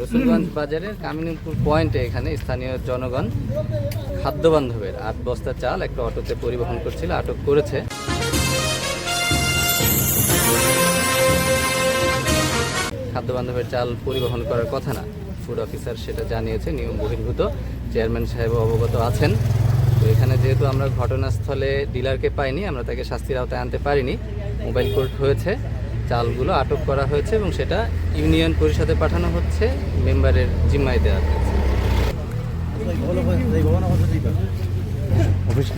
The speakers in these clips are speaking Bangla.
রসুলগঞ্জ বাজারের কামিনীপুর পয়েন্টে এখানে স্থানীয় জনগণ খাদ্য বান্ধবের আট বস্তা চাল একটা অটোতে পরিবহন করছিল, আটক করেছে। খাদ্য বান্ধবের চাল পরিবহন করার কথা না। ফুড অফিসার সেটা জানিয়েছে, নিয়ম বহির্ভূত। চেয়ারম্যান সাহেব অবগত আছেন। তো এখানে যেহেতু আমরা ঘটনাস্থলে ডিলারকে পাইনি, আমরা তাকে শাস্তির আওতায় আনতে পারিনি। মোবাইল কোর্ট হয়েছে। চালগুলো আটক করা হয়েছে এবং সেটা ইউনিয়ন পরিষদে পাঠানো হচ্ছে মেম্বারের জিম্মায় দেওয়া হয়েছে। অফিস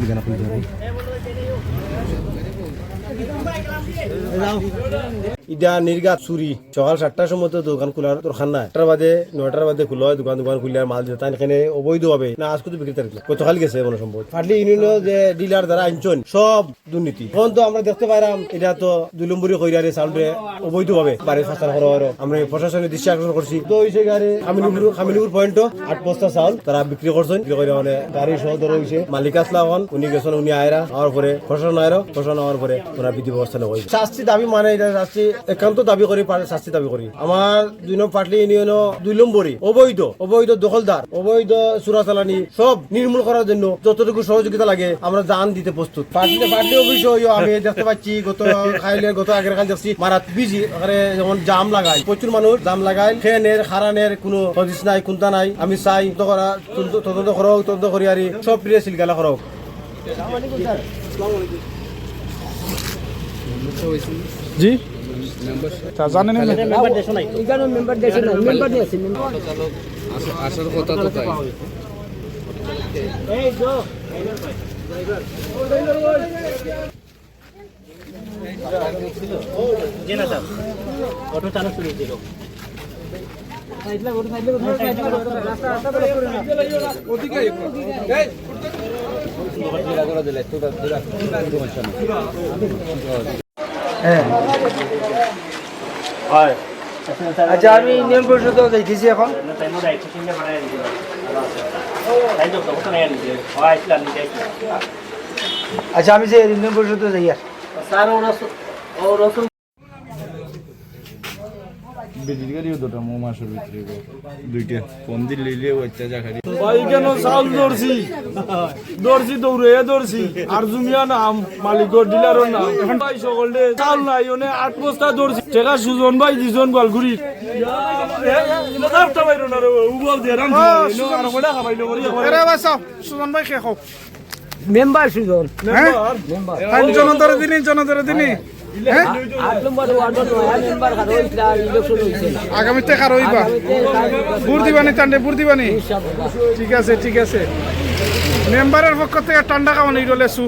হবে ইটা নির্গাত চুরি। সকাল সাতটার সময় তো দোকান খোলার দরকার নাই। আটটার বাদে নয়টার বাদে খোলা হয়, দোকান দোকান আর মাল যেতে এখানে অবৈধ হবে না আজ কত বিক্রেতা রেখে গতকাল গেছে মনে ইউনিয়ন যে ডিলার দ্বারা আনছেন সব দুর্নীতি এখন তো আমরা দেখতে পাইলাম এটা তো দুই নম্বরই কইরারে অবৈধ ভাবে বাড়ির হয় আমরা প্রশাসনের দৃষ্টি আকর্ষণ করছি তো হইছে গাড়ি খামিনুর খামিনুর পয়েন্ট আট বস্তা চাউল তারা বিক্রি করছেন বিক্রি করে মানে গাড়ি সহ ধরে হইছে মালিক আসলা হন উনি গেছেন, উনি আয়রা হওয়ার পরে প্রশাসন আয়রা প্রশাসন হওয়ার পরে বিধি ব্যবস্থা নেওয়া হয়েছে। শাস্তি দাবি মানে এটা শাস্তি একান্ত দাবি করি শাস্তি দাবি করি। আমার দুই নম্বর পাটলি ইউনিয়ন দুই নম্বরই অবৈধ অবৈধ দখলদার অবৈধ চোরাচালানি সব নির্মূল করার জন্য যতটুকু সহযোগিতা লাগে আমরা জান দিতে প্রস্তুত। পাটলি পাটলি আমি দেখতে পাচ্ছি গত খাইলে গত আগের দেখছি মারাত বিজি ওখানে যেমন জাম লাগাই প্রচুর মানুষ জাম লাগাই ট্রেনের হারানের কোনো হদিস নাই কোনটা নাই আমি চাই তদন্ত করা তদন্ত- করো তদন্ত করি আর সব প্রিয় সিলগালা করো জি? তা। জানেন আসার কথা তো তাই। আচ্ছা আমি নিয়ম পরিষদ দেখেছি এখন। আচ্ছা আমি যে নিয়ম পরিষদ যাই আর। বেজিগারিও দুটো মো মাসের ভিতরে দুইটা। ফোন দিল লিলে বাচ্চা জাখারি ভাই কেন চাউল দর্শি দর্শি দৌড়ে দর্শি আর জুমিয়া নাম মালিকর ডিলারের নাম। এখন ভাই সকলে চাউল নাই ওনে আট বস্তা দর্শি টেকা সুজন ভাই দিজন গোয়ালগুড়ি সুজন। ভাই শেষ হোক মেম্বার সুজন। জনতারে দিনি জনতারে দিনি হয়েছে। আগামীতে কার হইবা? বুর দিবানি টান্ডে বুর দিবানি? ঠিক আছে ঠিক আছে। মেম্বারের পক্ষ থেকে টান্ডা কামানি রলেছু